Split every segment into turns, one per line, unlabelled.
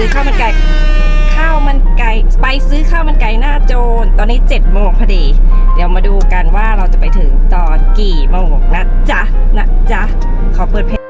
ซื้อข้าวมันไก่ข้าวมันไก่ไปซื้อข้าวมันไก่หน้าโจนตอนนี้7จ็ดโมงพอดี เดี๋ยวมาดูกันว่าเราจะไปถึงตอนกี่โมงนะจ๊ะนะจ๊ะขอเปิดเพลง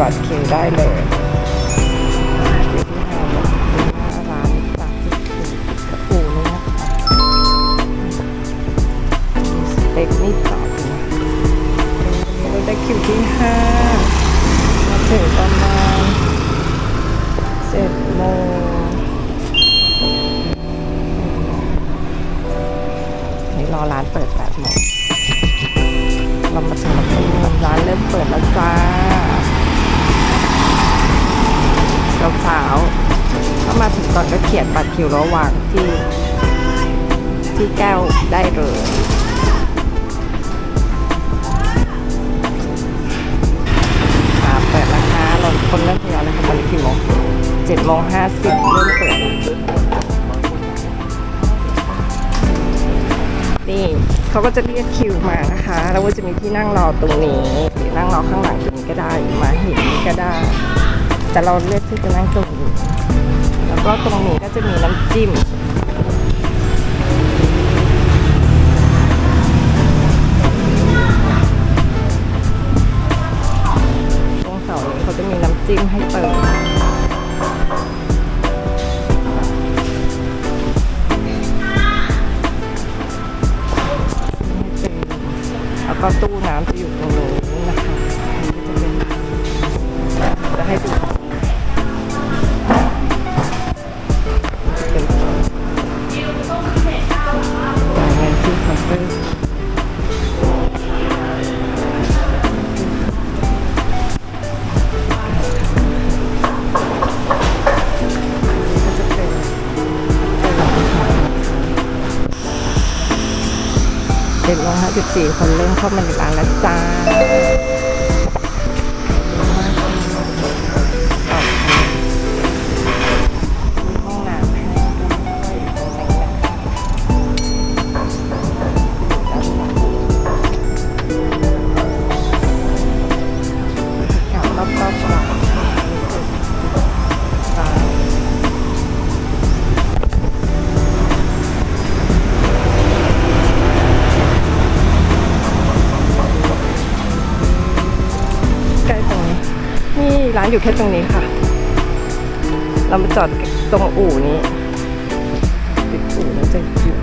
บัตรคิวได้เลยอยู่ที่ห้างแบบหน้าร้านสามสิบสี่กระปูนี่นะคะมีสเต็กนี่ต่ออยู่นะเราได้คิวที่ห้ามาถึงประมาณเจ็ดโมงนี่รอร้านเปิดแปดโมงเรามาถึงประตูร้านเริ่มเปิดแล้วจ้า สาวๆถ้ามาถึงก่อนก็เขียนบัตรคิวระหว่างที่ ที่แก้วได้เลยค่ะเปิดราคาเราคนเริ่มทยอยแล้วค่ะตอนนี้กี่โมงเจ็ดโมงห้าสิบเริ่มเปิดนี่เขาก็จะเรียกคิวมานะคะ แล้วก็จะมีที่นั่งรอตรงนี้หรือนั่งรอข้างหลังตรงนี้ก็ได้ มาเห็นนี้ก็ได้ แต่เราเลือกที่จะนั่งตรงนี้แล้วก็ตรงนี้ก็จะมีน้ำจิ้มตรงเสานี้เขาจะมีน้ำจิ้มให้เติมแล้วก็ตู้น้ำจะอยู่ตรงนู้ 14 คนเริ่มเข้ามาในร้านแล้วจ้า อยู่แค่ตรงนี้ค่ะ เรามาจอดตรงอู่นี้ ติดอู่แล้วจะอยู่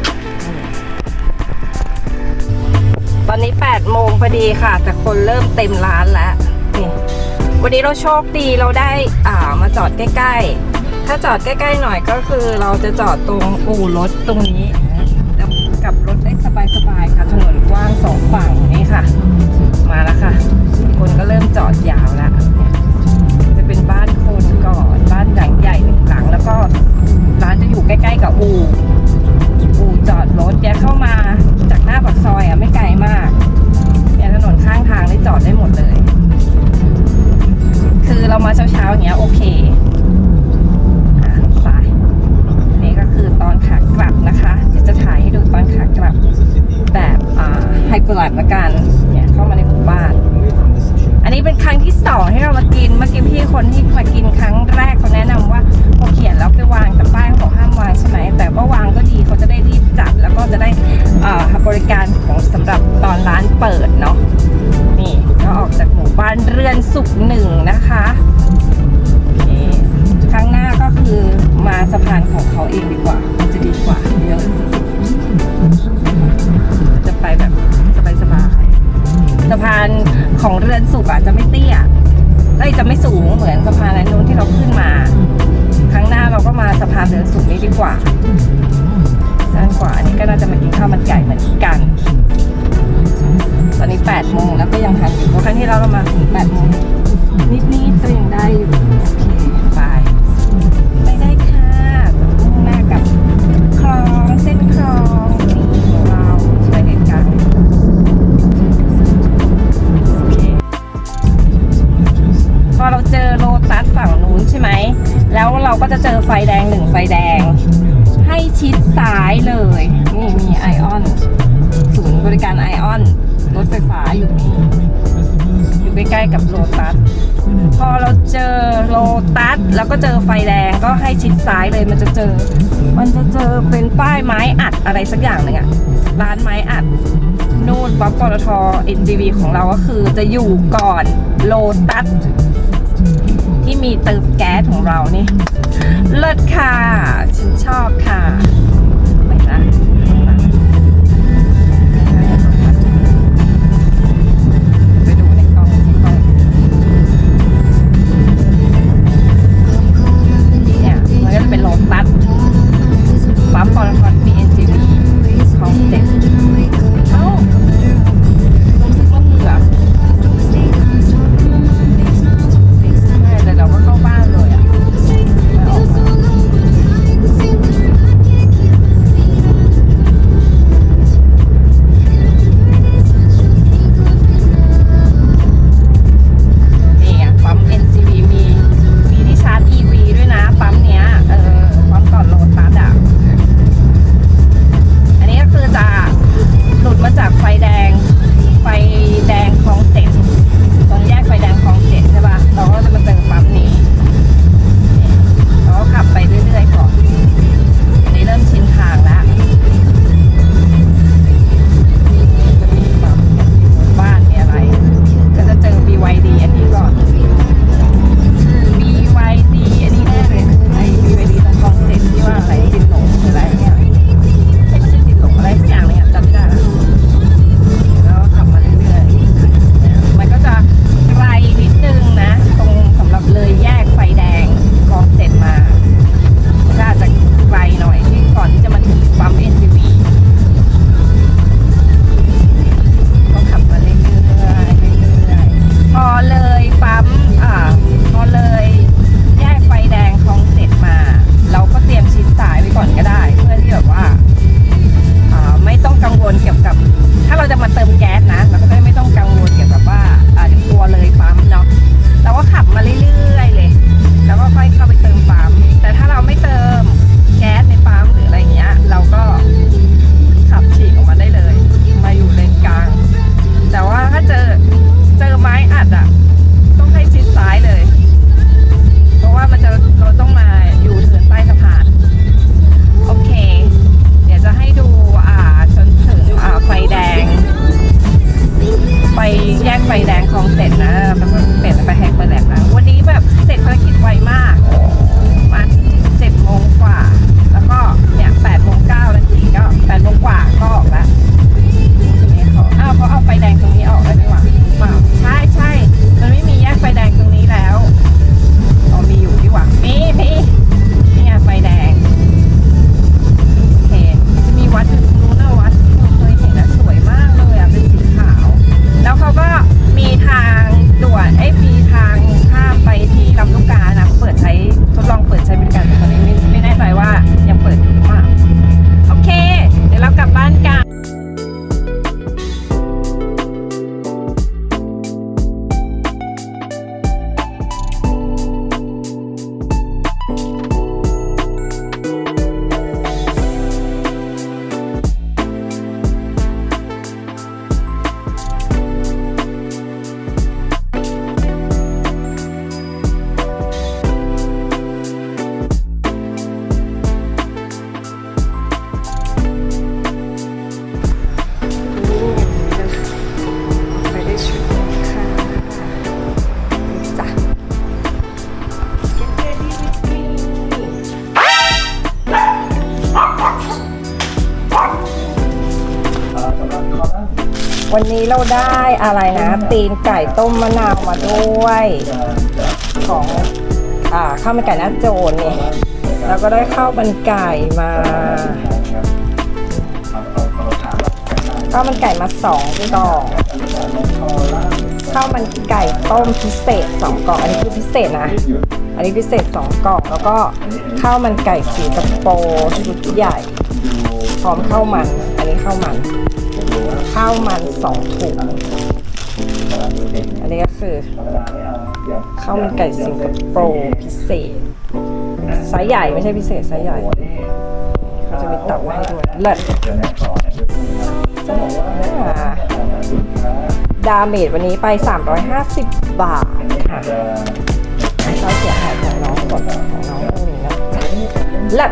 ตอนนี้8โมงพอดีค่ะ แต่คนเริ่มเต็มร้านแล้วนี่วันนี้เราโชคดีเราได้อ่ามาจอดใกล้ๆ ถ้าจอดใกล้ๆหน่อยก็คือเราจะจอดตรงอู่รถตรงนี้แล้วกลับรถได้สบายๆค่ะ ถนนกว้างสองฝั่งนี่ค่ะ มาแล้วค่ะ คนก็เริ่มจอดยาวแล้ว หลังใหญ่หนึ่งหลัง แล้วก็ร้านจะอยู่ใกล้ๆกับอู่อู่จอดรถแยกเข้ามาจากหน้าปากซอยอะไม่ไกลมากแย่ถนนข้างทางได้จอดได้หมดเลย คือเรามาเช้าๆอย่างเงี้ยโอเค จะไม่เตี้ยเอ้ยจะไม่สูงเหมือนสะพานนั้นนู้นที่เราขึ้นมา ครั้งหน้าเราก็มาสะพานเรือนสุขนี้ดีกว่าด้านขวาอันนี้ก็น่าจะมากินข้าวมันไก่เหมือนกัน ตอนนี้8โมงแล้วก็ยังทันอยู่เพราะครั้งที่เราเรามาถึง8โมงนิดๆก็ยังได้อยู่โอเค ตัสแล้วก็เจอไฟแดงก็ให้ชิดซ้ายเลยมันจะเจอ มันจะเจอเป็นป้ายไม้อัดอะไรสักอย่างหนึ่งอะร้านไม้อัดนู่นป๊อปปตท NGV ของเราก็คือจะอยู่ก่อนโลตัสที่มีเติมแก๊สของเรานี่เลิศค่ะ ฉันชอบค่ะี้เราได้อะไรนะตีนไก่ต้มมะนาวมาด้วย ของอ่าข้าวมันไก่น้าโจนนี่แล้วก็ได้ข้าวมันไก่มาข้าวมันไก่มาสองกล่องข้าวมันไก่ต้มพิเศษสองกล่องอันนี้คือพิเศษนะอันนี้พิเศษสองกล่องแล้วก็ข้าวมันไก่สิงะโปรชุดใหญ่ พร้อมข้าวมัน อันนี้ข้าวมัน ข้าวมันสองถุงอันนี้ก็คือข้าวมันไก่สิงคโปร์พิเศษไซส์ใหญ่ไม่ใช่พิเศษไซส์ใหญ่เขาจะมีเตับให้ด้วยเลิศดาเมจวันนี้ไป 350 บาทค่ะค่าเสียหายของน้องกดของน้องตรงนี้นะเลิศ